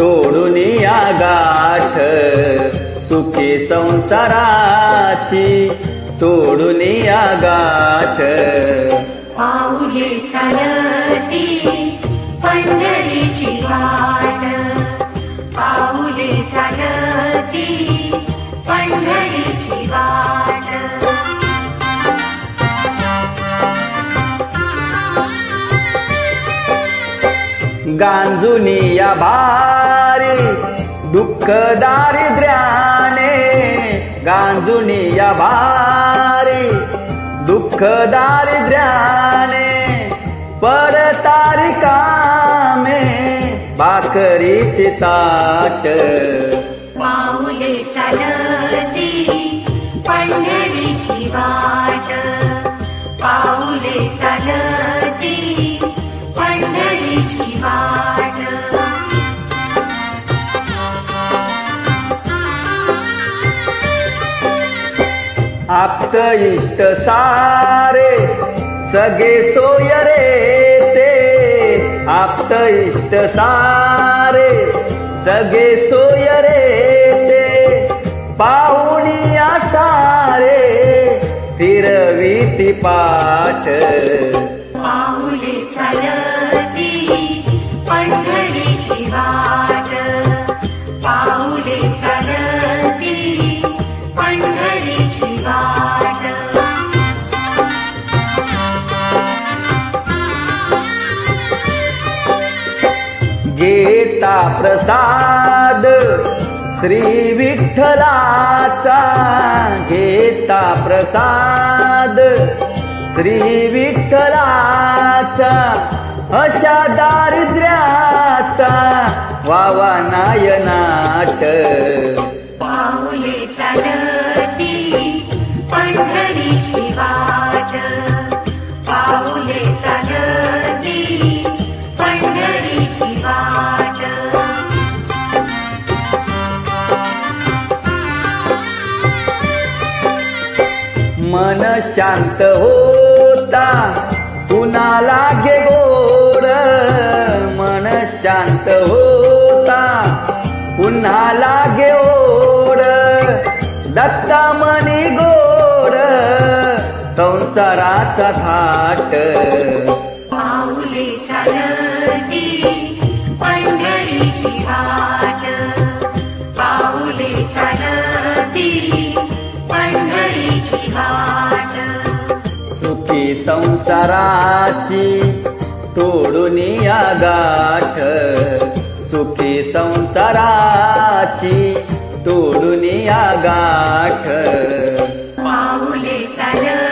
तोडून या गाठ. सुखी संसाराची तोडून या गाठ. पाऊले चालती पंढरीची वाट. गांजुनी या भारी दुःख दारिद्र्याने गांजुनी या भारी दुःख दारिद्र्याने परतारी कामे भाकरीची ताट पाऊले चालती पंढरीची वाट पाऊले चालती आप्त इष्ट सारे सगे सोय रे ते. आप्त इष्ट सारे सगे सोय रे ते पाहुणी सारे फिरवीती पाठ. पाऊले घेता प्रसाद. श्री विठ्ठलाचा घेता प्रसाद. श्री विठ्ठलाचा अशा दारिद्र्याचा वावा नायनाट. पाऊले चालती पंढरीची वाट. पाऊले चालती पंढरीची वाट. मन शांत होता. पुन्हा लागे गोड मन शांत होता. पुन्हा लागे ओड दत्ता मनी गोड संसाराचा थाट. सुखी संसाराची तोडून या गाठ. सुखी संसाराची तोडून या गाठ. पाऊले चालती